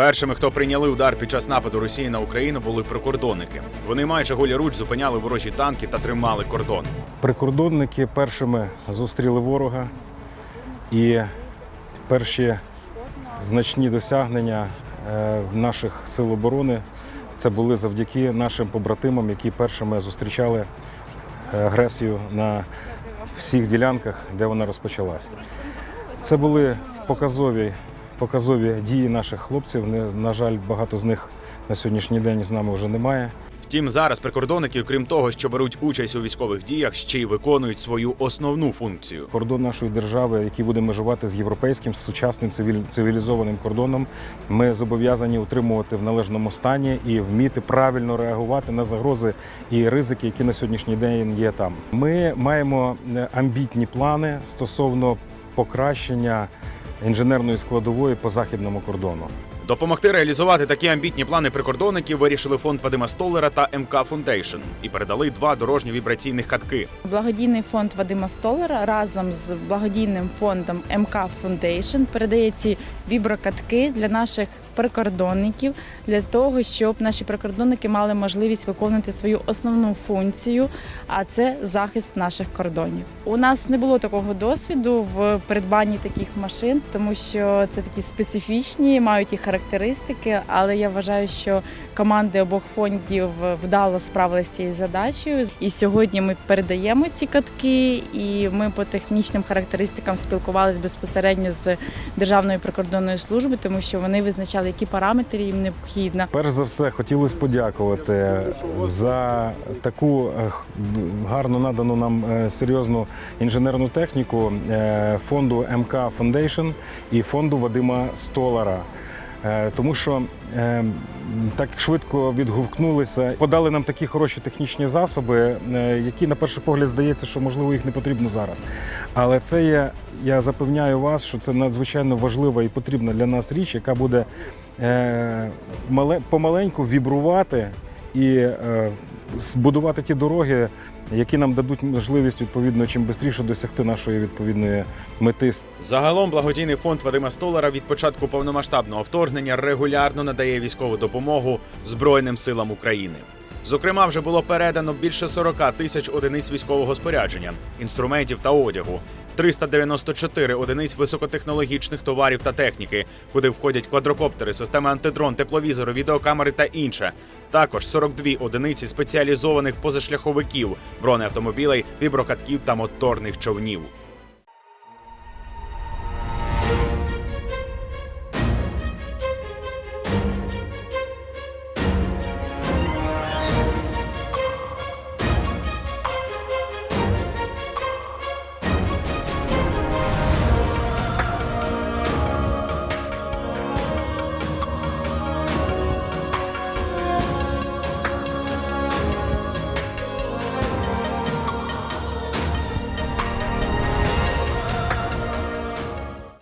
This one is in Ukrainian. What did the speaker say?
Першими, хто прийняли удар під час нападу Росії на Україну, були прикордонники. Вони майже голіруч зупиняли ворожі танки та тримали кордон. Прикордонники першими зустріли ворога і перші значні досягнення е, наших сил оборони це були завдяки нашим побратимам, які першими зустрічали е, агресію на всіх ділянках, де вона розпочалася. Це були показові, показові дії наших хлопців. Не- На жаль, багато з них на сьогоднішній день з нами вже немає. Втім, зараз прикордонники, крім того, що беруть участь у військових діях, ще й виконують свою основну функцію. Кордон нашої держави, який буде межувати з європейським з сучасним цивілізованим кордоном, ми зобов'язані утримувати в належному стані і вміти правильно реагувати на загрози і ризики, які на сьогоднішній день є там. Ми маємо е, амбітні плани стосовно покращення інженерної складової по західному кордону. Допомогти реалізувати такі амбітні плани прикордонників вирішили фонд Вадима Столера та МК Фундейшн і передали два дорожньо-вібраційних катки. Благодійний фонд Вадима Столера разом з благодійним фондом МК Фундейшн передає ці віброкатки для наших прикордонників для того, щоб наші прикордонники мали можливість виконувати свою основну функцію, а це захист наших кордонів. У нас не було такого досвіду в придбанні таких машин, тому що це такі специфічні, мають і характеристики. Але я вважаю, що команди обох фондів вдало справилися з цією задачею. І сьогодні ми передаємо ці катки, і ми по технічним характеристикам спілкувалися безпосередньо з Державною прикордонною службою, тому що вони визначали, які параметри їм необхідно. Перш за все, хотілося подякувати за таку е, гарно надану нам е, серйозну інженерну техніку е, фонду МК Фондейшн і фонду Вадима Столара. Е, Тому що е, так швидко відгукнулися, подали нам такі хороші технічні засоби, е, які на перший погляд здається, що можливо їх не потрібно зараз. Але це є, я запевняю вас, що це надзвичайно важлива і потрібна для нас річ, яка буде мале, помаленьку вібрувати і збудувати ті дороги, які нам дадуть можливість відповідно чим швидше досягти нашої відповідної мети. Загалом благодійний фонд Вадима Столара від початку повномасштабного вторгнення регулярно надає військову допомогу Збройним силам України. Зокрема, вже було передано більше 40 тисяч одиниць військового спорядження, інструментів та одягу, 394 одиниць високотехнологічних товарів та техніки, куди входять квадрокоптери, системи антидрон, тепловізори, відеокамери та інше. Також 42 одиниці спеціалізованих позашляховиків, бронеавтомобілей, віброкатків та моторних човнів.